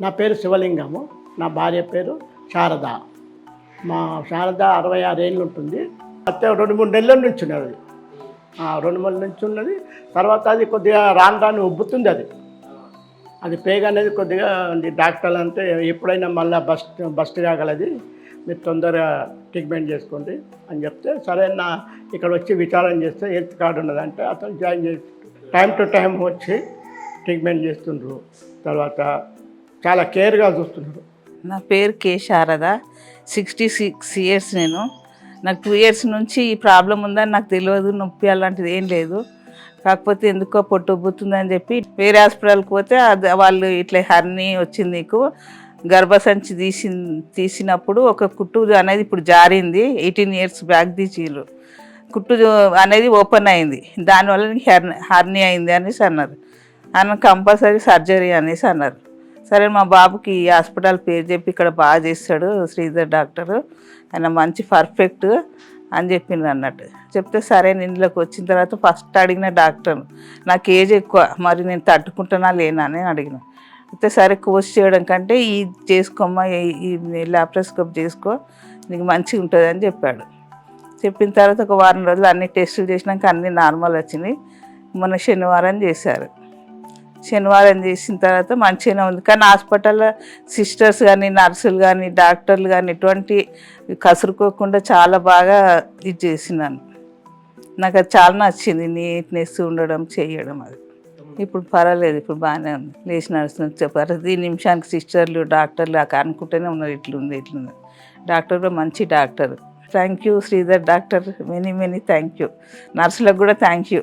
నా పేరు శివలింగము. నా భార్య పేరు శారద. మా శారద అరవై ఆరు ఏళ్ళు ఉంటుంది అత్తే రెండు మూడు నెలల నుంచి ఉన్నది. అది. రెండు మూడు నుంచి ఉన్నది. తర్వాత అది కొద్దిగా రాను రాను ఉబ్బుతుంది అది. అది పేగ అనేది కొద్దిగా డాక్టర్లు అంటే ఎప్పుడైనా మళ్ళీ బస్ట్ బస్ట్ కాగలది మీరు తొందరగా ట్రీట్మెంట్ చేసుకోండి అని చెప్తే సరే నా ఇక్కడ వచ్చి విచారం చేస్తే హెల్త్ కార్డు ఉన్నదంటే అతను జాయిన్ చేసి టైం టు టైం వచ్చి ట్రీట్మెంట్ చేస్తుండ్రు. తర్వాత చాలా కేర్గా చూస్తున్నారు నా పేరు K Sharada. Sixty six years నేను. నాకు టూ ఇయర్స్ నుంచి ఈ ప్రాబ్లం ఉందని నాకు తెలియదు నొప్పి అలాంటిది ఏం లేదు. కాకపోతే ఎందుకో పొట్టు ఉబ్బుతుందని చెప్పి వేరే హాస్పిటల్కి పోతే అది వాళ్ళు ఇట్లా హర్ని వచ్చింది నీకు. గర్భసంచి తీసి తీసినప్పుడు ఒక కుట్టు అనేది ఇప్పుడు జారింది. ఎయిటీన్ ఇయర్స్ బ్యాక్ తీసిరు కుట్టు అనేది ఓపెన్ అయింది. దానివల్ల నీకు హెర్ని హర్ని అయింది అనేసి అన్నారు. అన్న కంపల్సరీ సర్జరీ అనేసి అన్నారు. సరే మా బాబుకి ఈ హాస్పిటల్ పేరు చెప్పి ఇక్కడ బాగా చేస్తాడు శ్రీధర్ డాక్టర్. ఆయన మంచి పర్ఫెక్ట్ అని చెప్పిండ్రు అన్నట్టు. చెప్తే సరే నేను ఇంట్లోకి వచ్చిన తర్వాత ఫస్ట్ అడిగిన డాక్టర్ నాకు ఏజ్ ఎక్కువ మరి నేను తట్టుకుంటున్నా లేనా అని అడిగిన. అయితే సరే కోర్స్ చేయడం కంటే ఈ చేసుకోమ్మా ఈ- ఈ ల్యాప్రోస్కోప్ చేసుకో నీకు మంచిగా ఉంటుంది అని చెప్పాడు. చెప్పిన తర్వాత ఒక వారం రోజులు అన్ని టెస్టులు చేసినాక అన్ని నార్మల్ వచ్చినాయి. మొన్న శనివారం చేశారు. శనివారం చేసిన తర్వాత మంచిగానే ఉంది. కానీ హాస్పిటల్లో సిస్టర్స్ కానీ నర్సులు కానీ డాక్టర్లు కానీ ఎటువంటి కసురుకోకుండా చాలా బాగా ఇది చేసినాను నాకు అది చాలా నచ్చింది నీట్నెస్ ఉండడం చేయడం అది. ఇప్పుడు పర్వాలేదు ఇప్పుడు బాగానే ఉంది. లేచి నడుస్తుంది ప్రతి నిమిషానికి సిస్టర్లు డాక్టర్లు అక్కడ అనుకుంటూనే ఉన్నారు ఇట్లుంది ఇట్లుంది. డాక్టర్ కూడా మంచి doctor. Thank you Sridhar doctor. Many many thank you నర్సులకు కూడా థ్యాంక్ యూ